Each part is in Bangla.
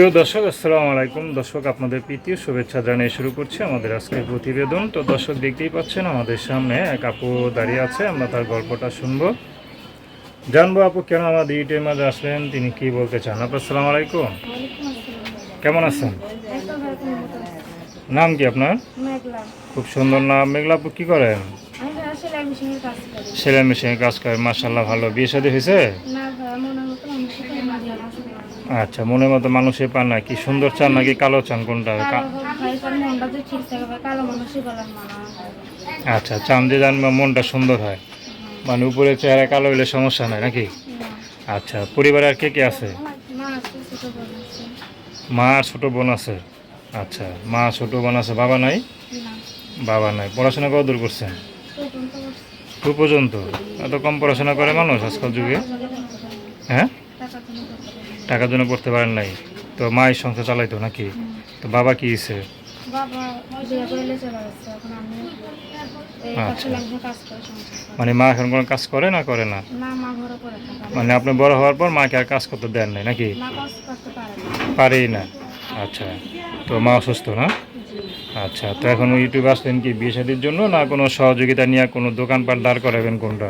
প্রিয় দর্শক আসসালামু আলাইকুম। দর্শক আপনাদের প্রীতি শুভেচ্ছা জানিয়ে শুরু করছি আমাদের আজকের প্রতিবেদন। তো দর্শক দেখতেই পাচ্ছেন আমাদের সামনে এক আপু দাঁড়িয়ে আছে আমরা তার গল্পটা শুনব। জানব আপু কেন আমাদের ইউটিউবের মাঝে আসলেন তিনি কি বলতে চান? আপু আসসালামু আলাইকুম। কেমন আছেন একদম ভালো মতো আছে। নাম কি আপনার? খুব সুন্দর নাম। মেঘলা আপু কি করেন? করি। সেলাই মেশিনে কাজ করেন মার্শাল্লাহ ভালো। বিয়ে শাদী হয়েছে। আচ্ছা মনের মতো মানুষে পান না। কি সুন্দর চান নাকি কালো চান কোনটা। আচ্ছা চান যে জান মনটা সুন্দর হয়। মানে উপরে চেহারা কালো হলে সমস্যা নাই নাকি? আচ্ছা পরিবারে আর কে কে আছে। মা আর ছোট বোন আছে। আচ্ছা মা ছোট বোন আছে বাবা নাই? বাবা নাই। পড়াশোনা কত দূর করছেন? পর্যন্ত টু পর্যন্ত? এত কম পড়াশোনা করে মানুষ আজকাল যুগে। হ্যাঁ? টাকার জন্য পড়তে পারেন নাই? তো মায়ের সংসার চালাইতো নাকি? তো বাবা কি এই আচ্ছা। মানে মা এখন কোনো কাজ করে না করে না? মানে আপনি বড় হওয়ার পর মাকে আর কাজ করতে দেন নাই নাকি? পারেই না। আচ্ছা তো মা অসুস্থ না? আচ্ছা তো এখন ইউটিউবে আসলেন কি বিয়ে শাদির জন্য না কোনো সহযোগিতা নিয়ে কোনো দোকানপাট দাঁড় করাবেন কোনটা?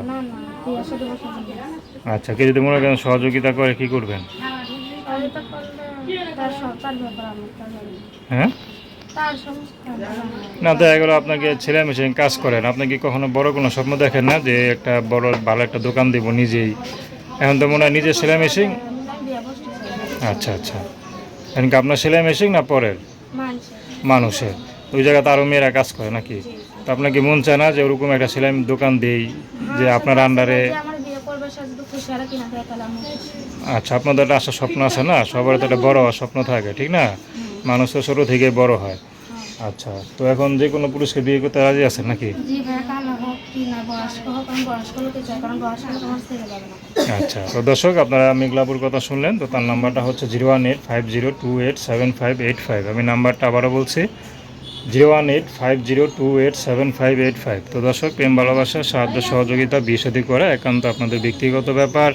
আচ্ছা কে যদি মনে করেন সহযোগিতা করে কি করবেন। হ্যাঁ। না দেখা গেলো আপনাকে ছেলে মেশিন কাজ করেন। আপনি কি কখনো বড় কোনো স্বপ্ন দেখেন না যে একটা বড় ভালো একটা দোকান দিব নিজেই? এখন তো মনে হয় নিজের সেলাই মেশিন? আচ্ছা আচ্ছা। এখন কি আপনার সেলাই মেশিন না পরের? মানুষের। ওই জায়গাতে আরও মেয়েরা কাজ করে নাকি? তো আপনার কি মন চায় না যে ওরকম একটা সেলাই দোকান দেই যে আপনার আন্ডারে। আচ্ছা আপনাদের একটা আসার স্বপ্ন আছে না? সবার তো একটা বড় স্বপ্ন থাকে ঠিক না? মানুষ তো ছোটো থেকে বড় হয়। হ্যাঁ। আচ্ছা তো এখন যে কোনো পুরুষকে বিয়ে করতে রাজি আছেন নাকি? আচ্ছা তো দর্শক, আপনারা মেঘলাপুর কথা শুনলেন, তো তার নাম্বারটা হচ্ছে zero one eight five zero two eight seven five eight five. আমি নাম্বারটা আবারও বলছি, zero one eight five zero two eight seven five eight five. তো দর্শক, প্রেম, ভালোবাসা, সাহায্য, সহযোগিতা বিয়ে শাদী করা একান্ত আপনাদের ব্যক্তিগত ব্যাপার।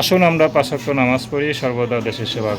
আসুন আমরা পাঁচক্য নামাজ পড়ি, সর্বদা দেশের সেবা।